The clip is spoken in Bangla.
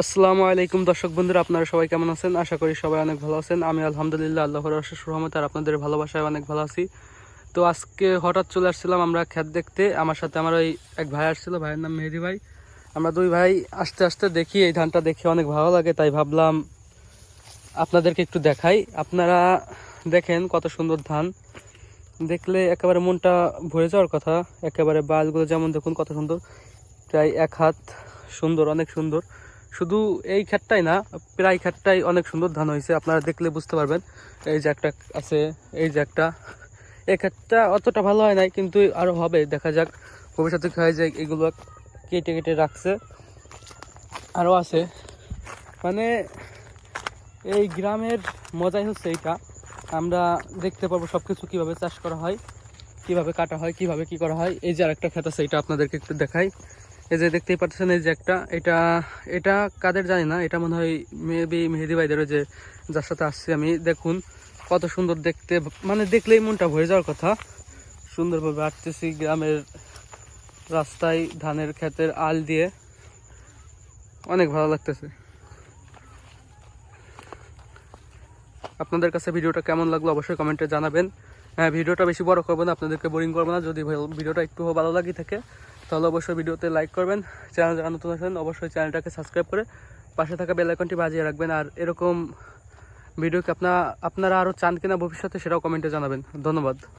আসসালামু আলাইকুম দর্শক বন্ধুরা, আপনারা সবাই কেমন আছেন? আশা করি সবাই অনেক ভালো আছেন। আমি আলহামদুলিল্লাহ আল্লাহর অশেষ রহমত আর আপনাদের ভালোবাসায় অনেক ভালো আছি। তো আজকে হঠাৎ চলে আসছিলাম আমরা খ্যাত দেখতে। আমার সাথে আমার ওই এক ভাই আসছিল, ভাইয়ের নাম মেহেদি ভাই। আমরা দুই ভাই আস্তে আস্তে দেখি, এই ধানটা দেখে অনেক ভালো লাগে, তাই ভাবলাম আপনাদেরকে একটু দেখাই। আপনারা দেখেন কত সুন্দর ধান। দেখলে একেবারে মনটা ভরে যাওয়ার কথা। একেবারে বালগুলো যেমন দেখুন কত সুন্দর, প্রায় এক হাত সুন্দর, অনেক সুন্দর। শুধু এই ক্ষেতটাই না, প্রায় ক্ষেতটাই অনেক সুন্দর ধান হয়েছে, আপনারা দেখলে বুঝতে পারবেন। এই যে একটা আছে, এই যে একটা। এই ক্ষেতটা অতটা ভালো হয় নাই, কিন্তু আরও হবে, দেখা যাক। ভবিষ্যতে হয় যে এগুলো কেটে কেটে রাখছে। আরও আছে। মানে এই গ্রামের মজাই হচ্ছে এইটা। আমরা দেখতে পারব সব কিছু কীভাবে চাষ করা হয়, কীভাবে কাটা হয়, কীভাবে কি করা হয়। এই যে আরেকটা ক্ষেত আছে, এটা আপনাদেরকে একটু দেখাই। এই যে দেখতেই পাচ্ছেন এই যে একটা, এটা এটা কাদের জানি না, এটা মনে হয় মেবি মেহেদি ভাইদের যে যার সাথে আসছি আমি। দেখুন, কত সুন্দর দেখতে মানে দেখলেই মনটা ভরে যাওয়ার কথা। সুন্দরভাবে আসতেছি গ্রামের রাস্তায় ধানের ক্ষেতের আল দিয়ে। অনেক ভালো লাগতেছে। আপনাদের কাছে ভিডিওটা কেমন লাগল অবশ্যই কমেন্টে জানাবেন। হ্যাঁ ভিডিওটা বেশি বড় করব না, আপনাদেরকে বোরিং করব না। যদি ভিডিওটা একটু ভালো লাগে থাকে তাহলে অবশ্যই ভিডিওতে লাইক করবেন। চ্যানেল যারা নতুন আছেন, অবশ্যই চ্যানেলটাকে সাবস্ক্রাইব করে পাশে থাকা বেলাইকনটি বাজিয়ে রাখবেন। আর এরকম ভিডিওকে আপনার আপনারা আরও চান কিনা ভবিষ্যতে, সেটাও কমেন্টে জানাবেন। ধন্যবাদ।